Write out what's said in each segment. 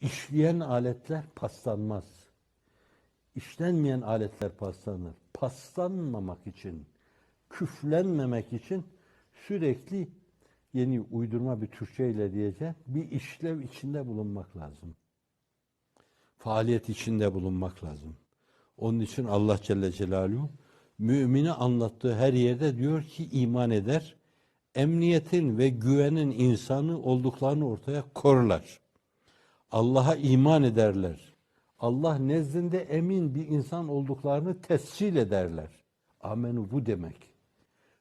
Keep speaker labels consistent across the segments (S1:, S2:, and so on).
S1: İşleyen aletler paslanmaz. İşlenmeyen aletler paslanır. Paslanmamak için, küflenmemek için sürekli yeni uydurma bir Türkçeyle diyeceğim bir işlev içinde bulunmak lazım. Faaliyet içinde bulunmak lazım. Onun için Allah Celle Celaluhu mümini anlattığı her yerde diyor ki iman eder, emniyetin ve güvenin insanı olduklarını ortaya korurlar. Allah'a iman ederler. Allah nezdinde emin bir insan olduklarını tescil ederler. Amenu bu demek.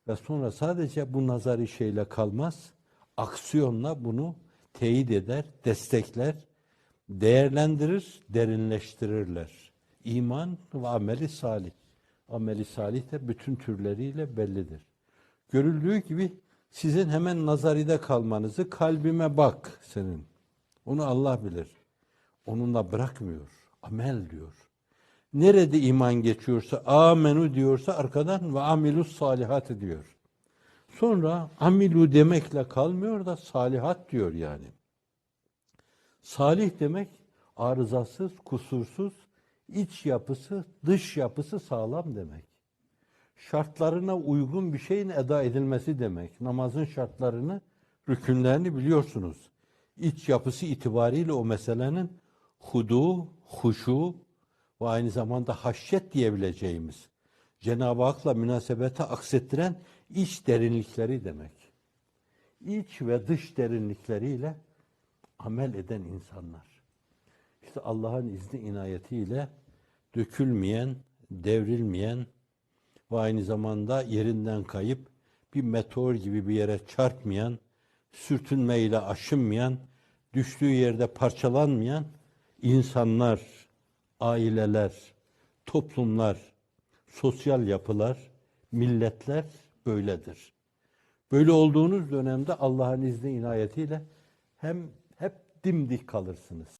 S1: Ve sonra sadece bu nazari şeyle kalmaz, aksiyonla bunu teyit eder, destekler, değerlendirir, derinleştirirler. İman ve ameli salih. Ameli salih de bütün türleriyle bellidir. Görüldüğü gibi sizin hemen nazaride kalmanızı kalbime bak senin. Onu Allah bilir. Onunla bırakmıyor. Amel diyor. Nerede iman geçiyorsa, amenu diyorsa arkadan ve amilus salihat diyor. Sonra amilu demekle kalmıyor da salihat diyor yani. Salih demek arızasız, kusursuz, iç yapısı, dış yapısı sağlam demek. Şartlarına uygun bir şeyin eda edilmesi demek. Namazın şartlarını, rükünlerini biliyorsunuz. İç yapısı itibariyle o meselenin hudu, huşu ve aynı zamanda haşyet diyebileceğimiz Cenab-ı Hak'la münasebete aksettiren iç derinlikleri demek. İç ve dış derinlikleriyle amel eden insanlar. İşte Allah'ın izni inayetiyle dökülmeyen, devrilmeyen ve aynı zamanda yerinden kayıp bir meteor gibi bir yere çarpmayan, sürtünmeyle aşınmayan, düştüğü yerde parçalanmayan insanlar, aileler, toplumlar, sosyal yapılar, milletler böyledir. Böyle olduğunuz dönemde Allah'ın izni inayetiyle hem hep dimdik kalırsınız.